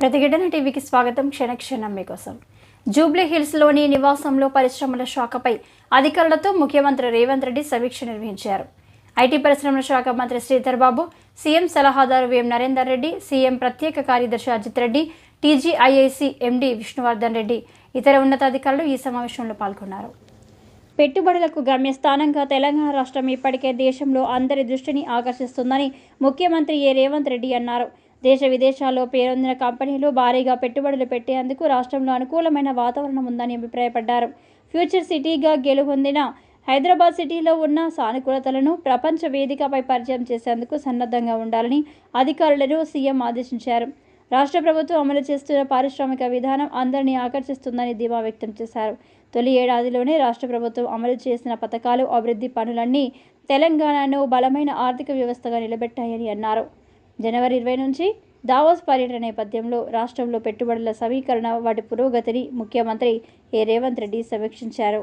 ప్రతిఘటన టీవీకి స్వాగతం క్షణక్షణం మీకోసం. జూబ్లీ హిల్స్లోని నివాసంలో పరిశ్రమల శాఖపై అధికారులతో ముఖ్యమంత్రి రేవంత్ రెడ్డి సమీక్ష నిర్వహించారు. ఐటీ పరిశ్రమల శాఖ మంత్రి శ్రీధర్ బాబు సీఎం సలహాదారు విఎం నరేందర్ రెడ్డి సీఎం ప్రత్యేక కార్యదర్శి అజిత్ రెడ్డి టీజీఐఐసి ఎండి విష్ణువర్ధన్ రెడ్డి ఇతర ఉన్నతాధికారులు ఈ సమావేశంలో పాల్గొన్నారు. పెట్టుబడులకు గమ్యస్థానంగా తెలంగాణ రాష్ట్రం ఇప్పటికే దేశంలో అందరి దృష్టిని ఆకర్షిస్తుందని ముఖ్యమంత్రి ఏ రేవంత్ రెడ్డి అన్నారు. దేశ విదేశాల్లో పేరొందిన కంపెనీలు భారీగా పెట్టుబడులు పెట్టేందుకు రాష్ట్రంలో అనుకూలమైన వాతావరణం ఉందని అభిప్రాయపడ్డారు. ఫ్యూచర్ సిటీగా గెలుపొందిన హైదరాబాద్ సిటీలో ఉన్న సానుకూలతలను ప్రపంచ వేదికపై పరిచయం చేసేందుకు సన్నద్ధంగా ఉండాలని అధికారులను సీఎం ఆదేశించారు. రాష్ట్ర ప్రభుత్వం అమలు చేస్తున్న పారిశ్రామిక విధానం అందరినీ ఆకర్షిస్తుందని ధీమా వ్యక్తం చేశారు. తొలి ఏడాదిలోనే రాష్ట్ర ప్రభుత్వం అమలు చేసిన పథకాలు అభివృద్ధి పనులన్నీ తెలంగాణను బలమైన ఆర్థిక వ్యవస్థగా నిలబెట్టాయని అన్నారు. జనవరి ఇరవై నుంచి దావోస్ పర్యటన నేపథ్యంలో రాష్ట్రంలో పెట్టుబడుల సమీకరణ వాటి పురోగతిని ముఖ్యమంత్రి ఏ రేవంత్ రెడ్డి సమీక్షించారు.